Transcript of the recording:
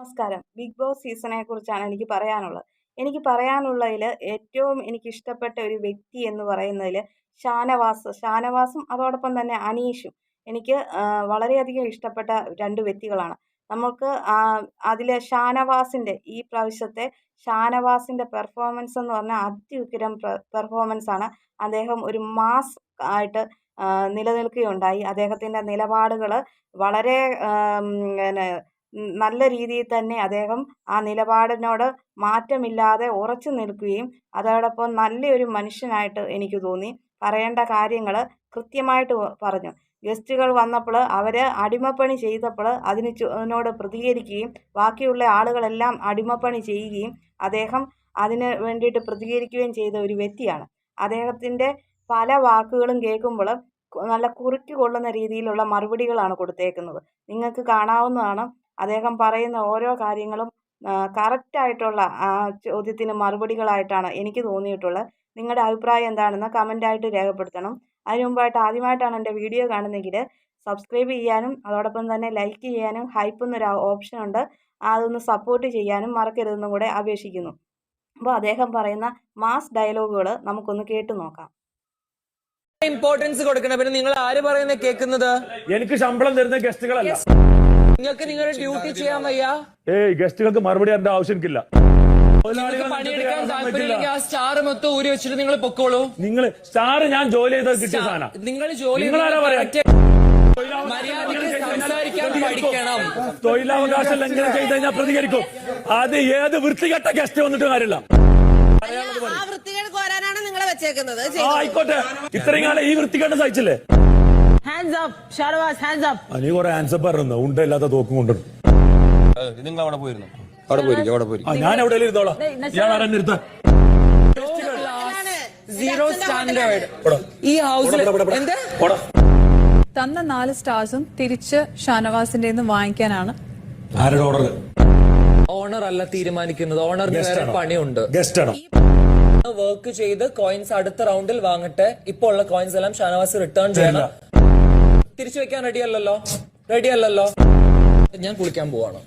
നമസ്കാരം. Big boss സീസണെ കുറിച്ചാണ് എനിക്ക് പറയാനുള്ളത്. എനിക്ക് പറയാനുള്ളതിൽ ഏറ്റവും എനിക്ക് ഇഷ്ടപ്പെട്ട ഒരു വ്യക്തി എന്ന് പറയുന്നതിൽ ഷാനവാസ്. ഷാനവാസും അതോടൊപ്പം തന്നെ അനീഷും എനിക്ക് വളരെയധികം ഇഷ്ടപ്പെട്ട രണ്ട് വ്യക്തികളാണ്. നമുക്ക് അതിലെ ഷാനവാസിന്റെ ഈ പ്രാവശ്യത്തെ ഷാനവാസിന്റെ പെർഫോമൻസ് എന്ന് പറഞ്ഞാൽ അത്യുഗ്രം പെർഫോമൻസ് ആണ് അദ്ദേഹം ഒരു മാസ് ആയിട്ട് നിലനിൽക്കുകയുണ്ടായി. അദ്ദേഹത്തിന്റെ നിലപാടുകൾ വളരെ പിന്നെ നല്ല രീതിയിൽ തന്നെ അദ്ദേഹം ആ നിലപാടിനോട് മാറ്റമില്ലാതെ ഉറച്ചു നിൽക്കുകയും അതോടൊപ്പം നല്ലൊരു മനുഷ്യനായിട്ട് എനിക്ക് തോന്നി. പറയേണ്ട കാര്യങ്ങൾ കൃത്യമായിട്ട് പറഞ്ഞു. ഗസ്റ്റുകൾ വന്നപ്പോൾ അവർ അടിമപ്പണി ചെയ്തപ്പോൾ അതിന് അതിനോട് പ്രതികരിക്കുകയും ബാക്കിയുള്ള ആളുകളെല്ലാം അടിമപ്പണി ചെയ്യുകയും അദ്ദേഹം അതിന് വേണ്ടിയിട്ട് പ്രതികരിക്കുകയും ചെയ്ത ഒരു വ്യക്തിയാണ്. അദ്ദേഹത്തിന്റെ പല വാക്കുകളും കേൾക്കുമ്പോൾ നല്ല കുറുക്കി കൊള്ളുന്ന രീതിയിലുള്ള മറുപടികളാണ് കൊടുത്തേക്കുന്നത്. നിങ്ങൾക്ക് കാണാവുന്നതാണ് അദ്ദേഹം പറയുന്ന ഓരോ കാര്യങ്ങളും കറക്റ്റായിട്ടുള്ള ആ ചോദ്യത്തിന് മറുപടികളായിട്ടാണ് എനിക്ക് തോന്നിയിട്ടുള്ളത്. നിങ്ങളുടെ അഭിപ്രായം എന്താണെന്ന് കമന്റായിട്ട് രേഖപ്പെടുത്തണം. അതിനു മുമ്പായിട്ട് ആദ്യമായിട്ടാണ് എന്റെ വീഡിയോ കാണുന്നതെങ്കിൽ സബ്സ്ക്രൈബ് ചെയ്യാനും അതോടൊപ്പം തന്നെ ലൈക്ക് ചെയ്യാനും ഹൈപ്പ് എന്നൊരു ഓപ്ഷൻ ഉണ്ട്. അതൊന്ന് സപ്പോർട്ട് ചെയ്യാനും മറക്കരുതെന്നും കൂടെ അപേക്ഷിക്കുന്നു. അപ്പോൾ അദ്ദേഹം പറയുന്ന മാസ് ഡയലോഗുകൾ നമുക്കൊന്ന് കേട്ടു നോക്കാം. ഇമ്പോർട്ടൻസ് കൊടുക്കണം. പിന്നെ നിങ്ങൾ ആര് പറയുന്നത് കേൾക്കുന്നത്? എനിക്ക് ശമ്പളം തരുന്ന ഗസ്റ്റുകളല്ല നിങ്ങൾക്ക് നിങ്ങളുടെ ഡ്യൂട്ടി ചെയ്യാൻ വയ്യ? ഏയ് ഗസ്റ്റുകൾക്ക് മറുപടി തരേണ്ട ആവശ്യം എനിക്കില്ല പണിയെടുക്കാൻ താല്പര്യമില്ലെങ്കിൽ ആ സ്റ്റാർ മൊത്തം ഊരി വെച്ചിട്ട് നിങ്ങൾ പൊക്കോളൂ. നിങ്ങൾ സ്റ്റാർ ഞാൻ ജോലി ചെയ്ത് കിട്ടിയ സാധനം. നിങ്ങൾ ജോലി നിങ്ങളാരാ പറയാ? തൊഴിലവകാശ ലംഘനം ചെയ്ത് കഴിഞ്ഞാൽ പ്രതികരിക്കും. അത് ഏത് വൃത്തികെട്ട ഗസ്റ്റ് വന്നിട്ട് കാര്യമില്ല. ആ വൃത്തികേട് കോരാനാണ് നിങ്ങളെ വെച്ചേക്കുന്നത്. ആയിക്കോട്ടെ. ഇത്രയും കാലം ഈ വൃത്തികെട്ട് സഹിച്ചില്ലേ? നീ അപ്പ് ആൻസർ പറഞ്ഞു ഉണ്ടല്ലാത്ത തോക്കും കൊണ്ടുവരും നിങ്ങൾ അവിടെ പോയിരുന്നു. അവിടെ പോയിരിക്കും അവിടെ പോയിരിക്കും. ആ ഞാൻ എവിടെ ഇരുന്നോളാം. ഞാൻ ആരാ നിർത്ത സീറോ സ്റ്റാൻഡേർഡ് ഈ ഹൗസിൽ എന്ത്? തന്ന നാല് സ്റ്റാർസും തിരിച്ച് ഷാനവാസിന്റെ വാങ്ങിക്കാനാണ്. ആരുടെ ഓർഡർ ഓണർ അല്ല തീരുമാനിക്കുന്നത്. ഓണറിന് വേറെ പണിയുണ്ട്. ഗസ്റ്റ് ആണോ? വർക്ക് ചെയ്ത് കോയിൻസ് അടുത്ത റൗണ്ടിൽ വാങ്ങട്ടെ. ഇപ്പൊ ഉള്ള കോയിൻസ് എല്ലാം ഷാനവാസ് റിട്ടേൺ ചെയ്യണം. തിരിച്ചു വെക്കാൻ റെഡിയല്ലല്ലോ റെഡിയല്ലല്ലോ ഞാൻ കുളിക്കാൻ പോവാണ്.